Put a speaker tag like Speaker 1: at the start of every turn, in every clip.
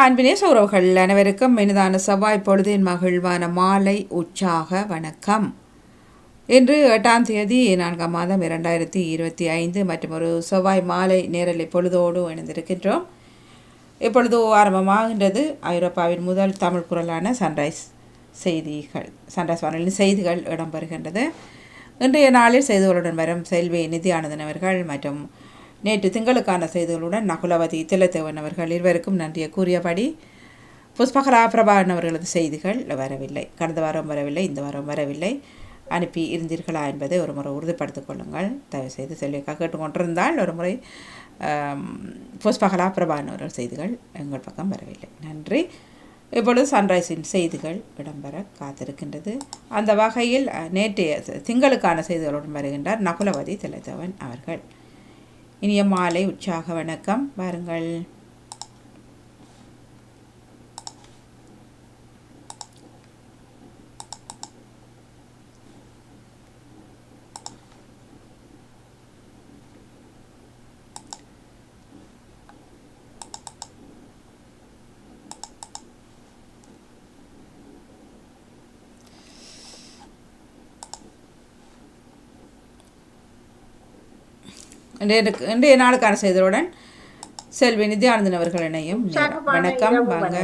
Speaker 1: ஆன்பினேஸ் உறவுகள் அனைவருக்கும் இனிதான செவ்வாய் பொழுதின் மகிழ்வான மாலை உற்சாக வணக்கம். இன்று எட்டாம் தேதி நான்காம் மாதம் இரண்டாயிரத்தி இருபத்தி ஐந்து மற்றும் ஒரு செவ்வாய் மாலை நேரலை பொழுதோடு இணைந்திருக்கின்றோம். இப்பொழுது ஆரம்பமாகின்றது ஐரோப்பாவின் முதல் தமிழ் குரலான சன்ரைஸ் செய்திகள் சன்ரைஸ் வானொலியின் செய்திகள் இடம்பெறுகின்றது. இன்றைய நாளில் செய்திகளுடன் வரும் செல்வி நிதியானந்தன் அவர்கள் மற்றும் நேற்று திங்களுக்கான செய்திகளுடன் நகுலவதி திலத்தேவன் அவர்கள் இருவருக்கும் நன்றியை கூறியபடி புஷ்பகலா பிரபாகரன் அவர்களது செய்திகள் வரவில்லை. கடந்த வாரம் வரவில்லை இந்த வாரம் வரவில்லை. அனுப்பி இருந்தீர்களா என்பதை ஒரு முறை உறுதிப்படுத்திக் கொள்ளுங்கள். தயவுசெய்து செல்விக்காக கேட்டுக்கொண்டிருந்தால் ஒரு முறை புஷ்பகலா பிரபாகரன் அவர்கள் செய்திகள் எங்கள் பக்கம் வரவில்லை. நன்றி. இப்பொழுது சன்ரைஸின் செய்திகள் இடம்பெற காத்திருக்கின்றது. அந்த வகையில் நேற்றைய திங்களுக்கான செய்திகளுடன் வருகின்றார் நகுலவதி திலத்தவன் அவர்கள். இனிய மாலை உற்சாக வணக்கம். பாருங்கள் இன்றைய நாளுக்கான செய்திகளுடன் செல்வி நித்யானந்தன் அவர்கள் இணையும் வணக்கம் வாங்க.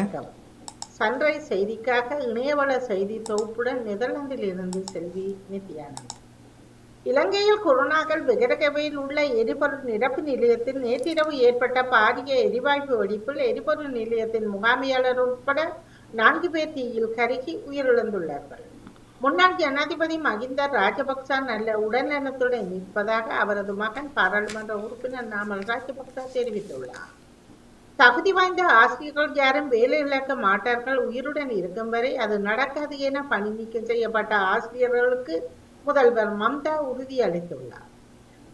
Speaker 2: சன்ரைஸ் செய்திக்காக இணையவள செய்தி தொகுப்புடன் நெதர்லாந்தில் இருந்து செல்வி நித்யானந்த் இலங்கையில் கொரோனாக்கள் விகடகவையில் உள்ள எரிபொருள் நிரப்பு நிலையத்தில் நேற்றிரவு ஏற்பட்ட பாரிய எரிவாயு வெடிப்பில் எரிபொருள் நிலையத்தின் முகாமையாளர் உட்பட நான்கு பேர் தீயில் கருகி உயிரிழந்துள்ளார்கள். முன்னாள் ஜனாதிபதி மகிந்த ராஜபக்ச நல்ல உடல்நலத்துடன் இருப்பதாக அவரது மகன் பாராளுமன்ற உறுப்பினர் நாமல் ராஜபக்ச தெரிவித்துள்ளார். தகுதி வாய்ந்த ஆசிரியர்கள் யாரும் வேலை இழக்க மாட்டார்கள் உயிருடன் இருக்கும் வரை அது நடக்காது என பணி நீக்கம் செய்யப்பட்ட ஆசிரியர்களுக்கு முதல்வர் மம்தா உறுதியளித்துள்ளார்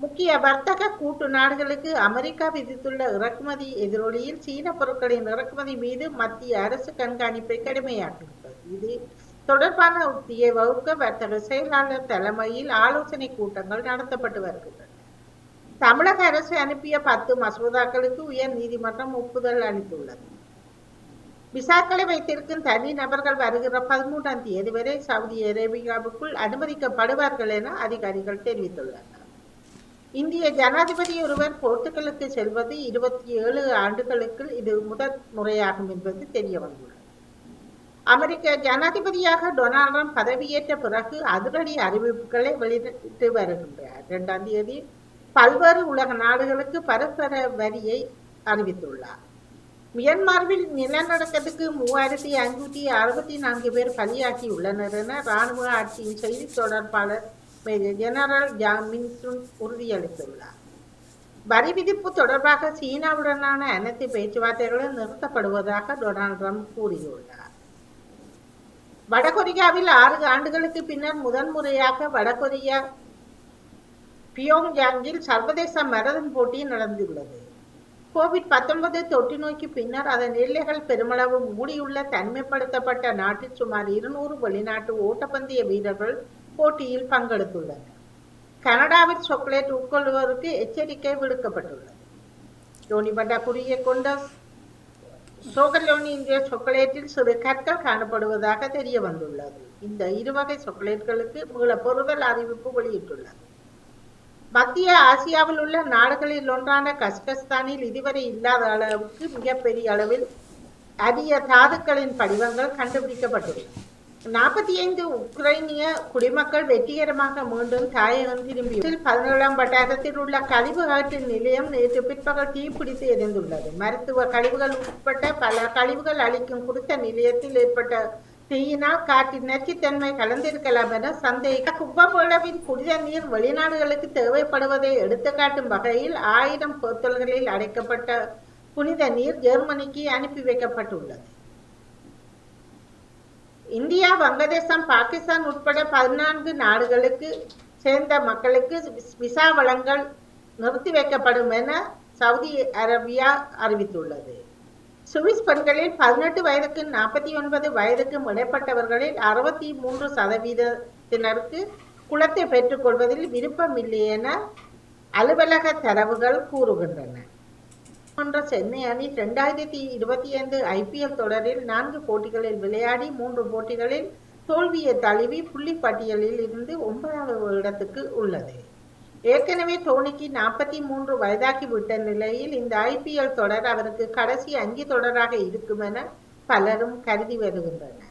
Speaker 2: முக்கிய வர்த்தக கூட்டு நாடுகளுக்கு அமெரிக்கா விதித்துள்ள இறக்குமதி எதிரொலியில் சீன பொருட்களின் இறக்குமதி மீது மத்திய அரசு கண்காணிப்பை கடுமையாக்கியுள்ளது. இது தொடர்பான உத்தியை வகுக்க வர்த்தக செயலாளர் தலைமையில் ஆலோசனை கூட்டங்கள் நடத்தப்பட்டு வருகின்றன. தமிழக அரசு அனுப்பிய பத்து மசோதாக்களுக்கு உயர் நீதிமன்றம் ஒப்புதல் அளித்துள்ளது. விசாக்களை வைத்திருக்கும் தனி நபர்கள் வருகிற பதிமூன்றாம் தேதி வரை சவுதி அரேபியாவுக்குள் அனுமதிக்கப்படுவார்கள் என அதிகாரிகள் தெரிவித்துள்ளனர். இந்திய ஜனாதிபதி ஒருவர் போர்த்துகலுக்கு செல்வது இருபத்தி ஏழு ஆண்டுகளுக்கு இது முதல் முறையாகும் என்பது தெரிய வந்துள்ளது. அமெரிக்க ஜனாதிபதியாக டொனால்ட் ட்ரம்ப் பதவியேற்ற பிறகு அதிரடி அறிவிப்புகளை வெளியிட்டு வருகின்றார். இரண்டாம் தேதி பல்வேறு உலக நாடுகளுக்கு பரஸ்பர வரியை அறிவித்துள்ளார். மியான்மரில் நிலநடுக்கத்துக்கு மூவாயிரத்தி ஐநூற்றி அறுபத்தி நான்கு பேர் பலியாகியுள்ளனர் என இராணுவ ஆட்சியின் செய்தி தொடர்பாளர் மேஜர் ஜெனரல் ஜாமின் உறுதியளித்துள்ளார். வரி விதிப்பு தொடர்பாக சீனாவுடனான அனைத்து பேச்சுவார்த்தைகளும் நிறுத்தப்படுவதாக டொனால்ட் ட்ரம்ப் கூறியுள்ளார். வடகொரியாவில் ஆறு ஆண்டுகளுக்கு பின்னர் முதன்முறையாக வடகொரியா பியோங்யாங்கில் சர்வதேச மரதன் போட்டி நடந்துள்ளது. கோவிட் 19 தொற்று நோய்க்கு பின்னர் அதன் எல்லைகள் பெருமளவு மூடியுள்ள தனிமைப்படுத்தப்பட்ட நாட்டில் சுமார் இருநூறு வெளிநாட்டு ஓட்டப்பந்தய வீரர்கள் போட்டியில் பங்கெடுத்துள்ளனர். கனடாவில் சாக்லேட் உட்கொள்வோருக்கு எச்சரிக்கை விடுக்கப்பட்டுள்ளது. தோனி பண்டா குறுகிய கொண்ட சோகலோனி இந்திய சாக்லேட்டில் சிறு கற்கள் காணப்படுவதாக தெரிய வந்துள்ளது. இந்த இருவகை சாக்லேட்களுக்கு மீள பொருதல் அறிவிப்பு வெளியிட்டுள்ளது. மத்திய ஆசியாவில் உள்ள நாடுகளில் ஒன்றான கஸ்கஸ்தானில் இதுவரை இல்லாத அளவுக்கு மிகப்பெரிய அளவில் அரிய தாதுக்களின் படிவங்கள் கண்டுபிடிக்கப்பட்டுள்ளன. நாற்பத்தி ஐந்து உக்ரைனிய குடிமக்கள் வெற்றிகரமாக மீண்டும் தாயகம் திரும்பி பதினேழாம் வட்டாரத்தில் உள்ள கழிவு ஆற்று நிலையம் நேற்று பிற்பகல் தீப்பிடித்து எரிந்துள்ளது. மருத்துவ கழிவுகள் உட்பட்ட பல கழிவுகள் அளிக்கும் குறித்த நிலையத்தில் ஏற்பட்ட தீயினால் காற்றின் நச்சுத்தன்மை கலந்திருக்கலாம் என சந்தேக கும்பமேளவின் புனித நீர் வெளிநாடுகளுக்கு தேவைப்படுவதை எடுத்துக்காட்டும் வகையில் ஆயிரம் பொத்தல்களில் அடைக்கப்பட்ட புனித நீர் ஜெர்மனிக்கு அனுப்பி வைக்கப்பட்டுள்ளது. இந்தியா வங்கதேசம் பாகிஸ்தான் உட்பட பதினான்கு நாடுகளுக்கு சேர்ந்த மக்களுக்கு விசா வளங்கள் நிறுத்தி வைக்கப்படும் என சவுதி அரேபியா அறிவித்துள்ளது. சுவிஸ் பெண்களில் பதினெட்டு வயதுக்கு நாற்பத்தி ஒன்பது வயதுக்கும் இடைப்பட்டவர்களில் அறுபத்தி மூன்று சதவீதத்தினருக்கு குளத்தை பெற்றுக்கொள்வதில் விருப்பமில்லை என அலுவலக தரவுகள் கூறுகின்றன. மன்ற சென்னை அணி இரண்டாயிரத்தி இருபத்தி ஐந்து ஐபிஎல் தொடரில் நான்கு போட்டிகளில் விளையாடி மூன்று போட்டிகளில் தோல்வியை தழுவி புள்ளி பட்டியலில் இருந்து ஒன்பதாவது இடத்துக்கு உள்ளது. ஏற்கனவே தோனிக்கு நாற்பத்தி மூன்று வயதாகிவிட்ட நிலையில் இந்த ஐபிஎல் தொடர் அவருக்கு கடைசி அஞ்சு தொடராக இருக்கும் என பலரும் கருதி வருகின்றனர்.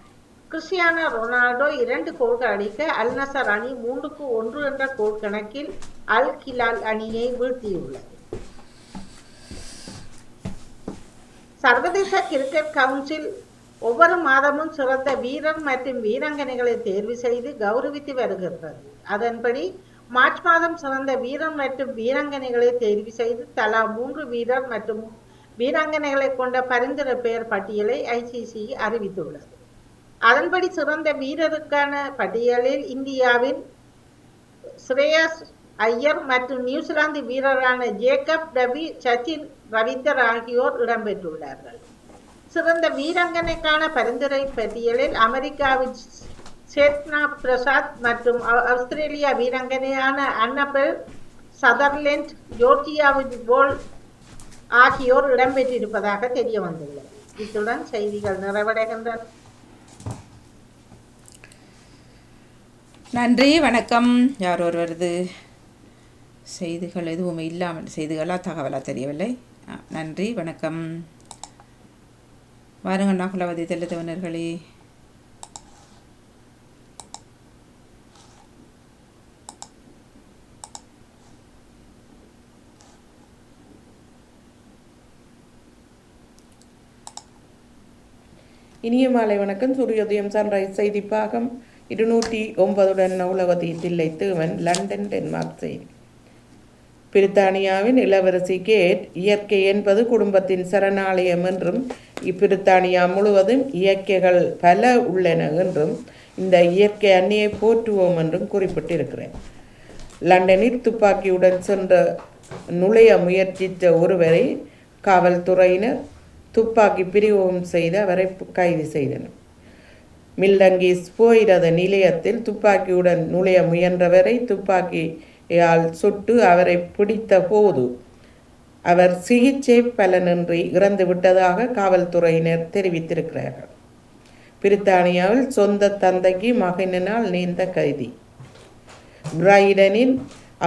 Speaker 2: கிறிஸ்டியானோ ரொனால்டோ இரண்டு கோல்கள் அடிக்க அல் நசர் அணி மூன்றுக்கு ஒன்று என்ற கோல் கணக்கில் அல் கிலால் அணியை வீழ்த்தியுள்ளது. சர்வதேச கிரிக்கெட் கவுன்சில் ஒவ்வொரு மாதமும் சிறந்த வீரர் மற்றும் வீராங்கனைகளை தேர்வு செய்து கௌரவித்து வருகிறது அதன்படி மார்ச் மாதம் சிறந்த வீரர் மற்றும் வீராங்கனைகளை தேர்வு செய்து தலா மூன்று வீரர் மற்றும் வீராங்கனைகளை கொண்ட பரிந்துரை பெயர் பட்டியலை ஐசிசி அறிவித்துள்ளது. அதன்படி சிறந்த வீரருக்கான பட்டியலில் இந்தியாவின் ஸ்ரேயஸ் ஐயர் மற்றும் நியூசிலாந்து வீரரான ஜேக்கப் டபி சச்சின் ரவீந்தர் ஆகியோர் இடம்பெற்றுள்ளார்கள். சிறந்த வீராங்கனைக்கான பரிந்துரை பட்டியலில் அமெரிக்காவின் சேத்னா பிரசாத் மற்றும் ஆஸ்திரேலியா வீராங்கனையான அன்னபெல் சதர்லேண்ட் ஜோர்ஜியாவின் போல் ஆகியோர் இடம்பெற்றிருப்பதாக தெரிய வந்துள்ளது இத்துடன் செய்திகள் நிறைவடைகின்றன.
Speaker 1: நன்றி வணக்கம். யார் ஒருவரது? செய்திகள் எதுவும் இல்லாமல் செய்திகளாக தகவலாக தெரியவில்லை. நன்றி வணக்கம். வாருங்கள் நாகுலவதி தெளித்தவனர்களே
Speaker 3: இனிய மாலை வணக்கம். சூரியோதயம் சன்ரைஸ் செய்தி பாகம் இருநூற்றி ஒன்பதுடன் நவுலவதி தில்லை தேவன் லண்டன் டென்மார்க் செய்தி. பிரித்தானியாவின் இளவரசி கேட் இயற்கை என்பது குடும்பத்தின் சரணாலயம் என்றும் இப்பிரித்தானியா முழுவதும் இயற்கைகள் பல உள்ளன என்றும் இந்த இயற்கை அன்னியை போற்றுவோம் என்றும் குறிப்பிட்டிருக்கிறேன். லண்டனில் துப்பாக்கியுடன் சென்ற நுழைய முயற்சித்த ஒருவரை காவல்துறையினர் துப்பாக்கி பிரயோகம் செய்து அவரை கைது செய்தனர். மில்லங்கி போயிரத நிலையத்தில் துப்பாக்கியுடன் நுழைய முயன்றவரை துப்பாக்கி துப்பாக்கியால் சுட்டு அவரை பிடித்த போது அவர் சிகிச்சை பலனின்றி இறந்து விட்டதாக காவல்துறையினர் தெரிவித்திருக்கிறார்கள். பிரித்தானியாவில் சொந்த தந்தைக்கு மகனினால் நீந்த கைதி. பிரைடனின்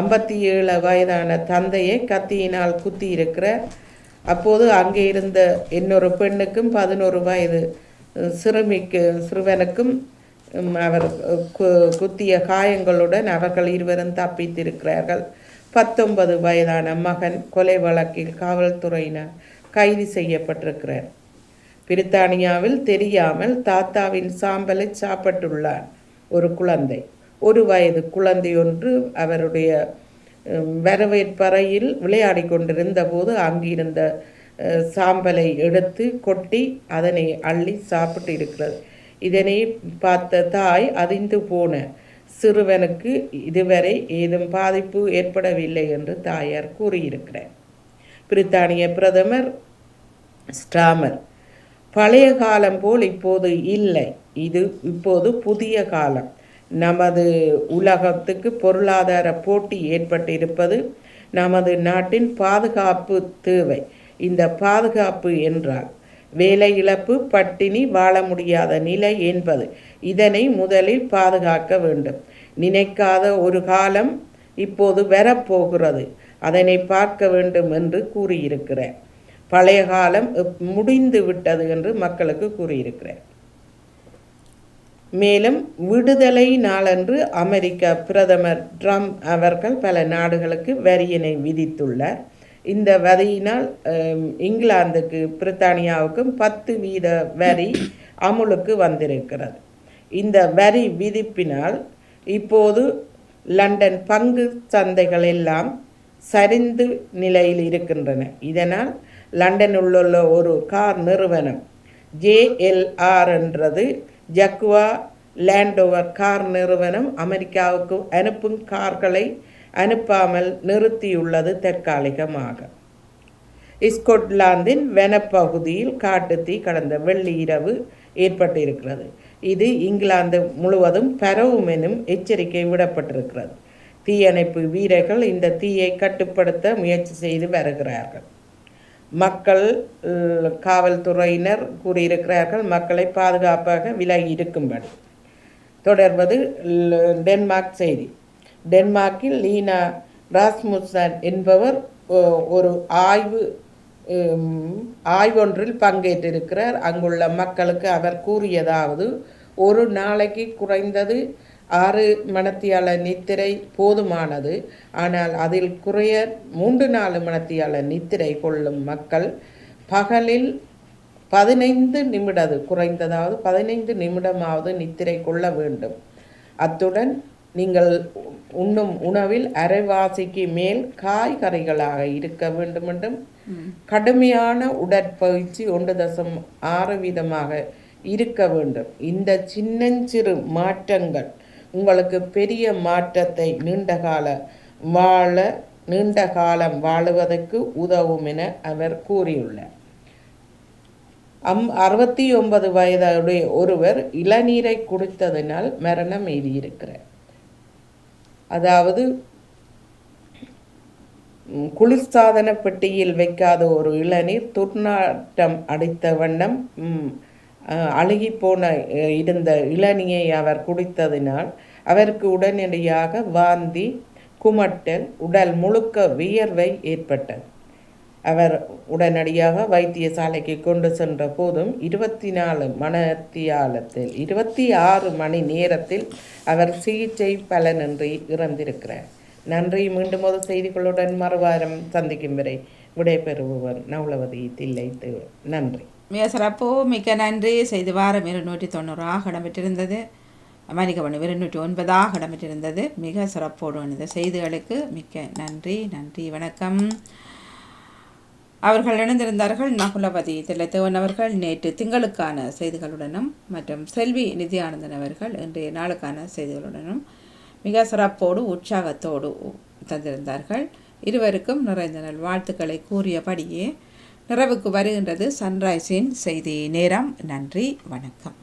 Speaker 3: ஐம்பத்தி ஏழு வயதான தந்தையை கத்தியினால் குத்தியிருக்கிற அப்போது அங்கே இருந்த இன்னொரு பெண்ணுக்கும் பதினோரு வயது சிறுமிக்கு சிறுவனுக்கும் அவர் கு- குத்திய காயங்களுடன் அவர்கள் இருவரும் தப்பித்திருக்கிறார்கள். பத்தொன்பது வயதான மகன் கொலை வழக்கில் காவல்துறையினர் கைது செய்யப்பட்டிருக்கிறார். பிரித்தானியாவில் தெரியாமல் தாத்தாவின் சாம்பலை சாப்பிட்டுள்ளார் ஒரு குழந்தை. ஒரு வயது குழந்தை ஒன்று அவருடைய வரவேற்பறையில் விளையாடி கொண்டிருந்த போது அங்கிருந்த சாம்பலை எடுத்து கொட்டி அதனை அள்ளி சாப்பிட்டு இருக்கிறது. இதனை பார்த்த தாய் அதிர்ந்து போன சிறுவனுக்கு இதுவரை ஏதும் பாதிப்பு ஏற்படவில்லை என்று தாயார் கூறியிருக்கிறார். பிரித்தானிய பிரதமர் ஸ்டாமர் பழைய காலம் போல் இப்போது இல்லை. இது இப்போது புதிய காலம். நமது உலகத்துக்கு பொருளாதார போட்டி ஏற்பட்டிருப்பது நமது நாட்டின் பாதுகாப்பு தேவை. இந்த பாதுகாப்பு என்றால் வேலை இழப்பு பட்டினி வாழ முடியாத நிலை என்பது இதனை முதலில் பாதுகாக்க வேண்டும். நினைக்காத ஒரு காலம் இப்போது வரப்போகிறது. அதனை பார்க்க வேண்டும் என்று கூறியிருக்கிறார் பழைய காலம் முடிந்து விட்டது என்று மக்களுக்கு கூறியிருக்கிறார் மேலும் விடுதலை நாளன்று அமெரிக்க பிரதமர் ட்ரம்ப் அவர்கள் பல நாடுகளுக்கு வரியினை விதித்துள்ளார். இந்த வரியினால் இங்கிலாந்துக்கு பிரித்தானியாவுக்கும் பத்து வீத வரி அமுலுக்கு வந்திருக்கிறது. இந்த வரி விதிப்பினால் இப்போது லண்டன் பங்கு சந்தைகள் எல்லாம் சரிந்து நிலையில் இருக்கின்றன. இதனால் லண்டனில் உள்ள ஒரு கார் நிறுவனம் ஜேஎல்ஆர் என்றது ஜக்குவா லேண்டோவர் கார் நிறுவனம் அமெரிக்காவுக்கு அனுப்பும் கார்களை அனுப்பாமல் நிறுத்தியுள்ளது தற்காலிகமாக. ஸ்கொட்லாந்தின் வனப்பகுதியில் காட்டுத்தீ கடந்த வெள்ளி இரவு ஏற்பட்டிருக்கிறது. இது இங்கிலாந்து முழுவதும் பரவும் எனும் எச்சரிக்கை விடப்பட்டிருக்கிறது. தீயணைப்பு வீரர்கள் இந்த தீயை கட்டுப்படுத்த முயற்சி செய்து வருகிறார்கள். மக்கள் காவல்துறையினர் கூறியிருக்கிறார்கள் மக்களை பாதுகாப்பாக விலகி இருக்கும்படி. தொடர்வது டென்மார்க் செய்தி. டென்மார்க்கில் லீனா ராஸ்முசன் என்பவர் ஒரு ஆய்வு ஆய்வொன்றில் பங்கேற்றிருக்கிறார். அங்குள்ள மக்களுக்கு அவர் கூறியதாவது ஒரு நாளைக்கு குறைந்தது ஆறு மணத்தியால நித்திரை போதுமானது. ஆனால் அதில் குறைய மூன்று நாலு மணத்தியால நித்திரை கொள்ளும் மக்கள் பகலில் பதினைந்து நிமிடது குறைந்ததாவது பதினைந்து நிமிடமாவது நித்திரை கொள்ள வேண்டும். அத்துடன் நீங்கள் உண்ணும் உணவில் அரைவாசிக்கு மேல் காய்கறிகளாக இருக்க வேண்டும் என்றும் கடுமையான உடற்பயிற்சி ஒன்று தசம் ஆறு வீதமாக இருக்க வேண்டும். இந்த சின்னஞ்சிறு மாற்றங்கள் உங்களுக்கு பெரிய மாற்றத்தை நீண்ட கால வாழ நீண்ட காலம் வாழுவதற்கு உதவும் என அவர் கூறியுள்ளார். அம் அறுபத்தி ஒன்பது வயதுடைய ஒருவர் இளநீரை குடித்ததினால் மரணம் எய்தியிருக்கிறார் அதாவது குளிர்சாதன பெட்டியில் வைக்காத ஒரு இளநீர் துர்நாற்றம் அடித்த வண்ணம் அழுகி போன இருந்த இளநியை அவர் குடித்ததினால் அவருக்கு உடனடியாக வாந்தி குமட்டல் உடல் முழுக்க வியர்வை ஏற்பட்டது. அவர் உடனடியாக வைத்தியசாலைக்கு கொண்டு சென்ற போதும் இருபத்தி நாலு மணத்தியாலத்தில் இருபத்தி ஆறு மணி நேரத்தில் அவர் சிகிச்சை பலனின்றி இறந்திருக்கிறார். நன்றி. மீண்டும் ஒரு செய்திகளுடன் மறுவாரம் சந்திக்கும் வரை விடைபெறுபவர் நவலவதி தில்லை நன்றி.
Speaker 1: மிக சிறப்பு. மிக்க நன்றி. செய்தி வாரம் இருநூற்றி தொண்ணூறாக இடம்பெற்றிருந்தது. மன்னிக்கவனும் இருநூற்றி ஒன்பதாக இடம்பெற்றிருந்தது. மிக சிறப்போடு இந்த செய்திகளுக்கு மிக்க நன்றி. நன்றி. வணக்கம். அவர்கள் இணைந்திருந்தார்கள். நகுலபதி தில்லைத்தேவன் அவர்கள் நேற்று திங்களுக்கான செய்திகளுடனும் மற்றும் செல்வி நிதியானந்தன் அவர்கள் இன்றைய நாளுக்கான செய்திகளுடனும் மிக சிறப்போடு உற்சாகத்தோடு தந்திருந்தார்கள். இருவருக்கும் நிறைந்த நல் வாழ்த்துக்களை கூறியபடியே நிறைவுக்கு வருகின்றது சன்ரைஸின் செய்தி நேரம். நன்றி வணக்கம்.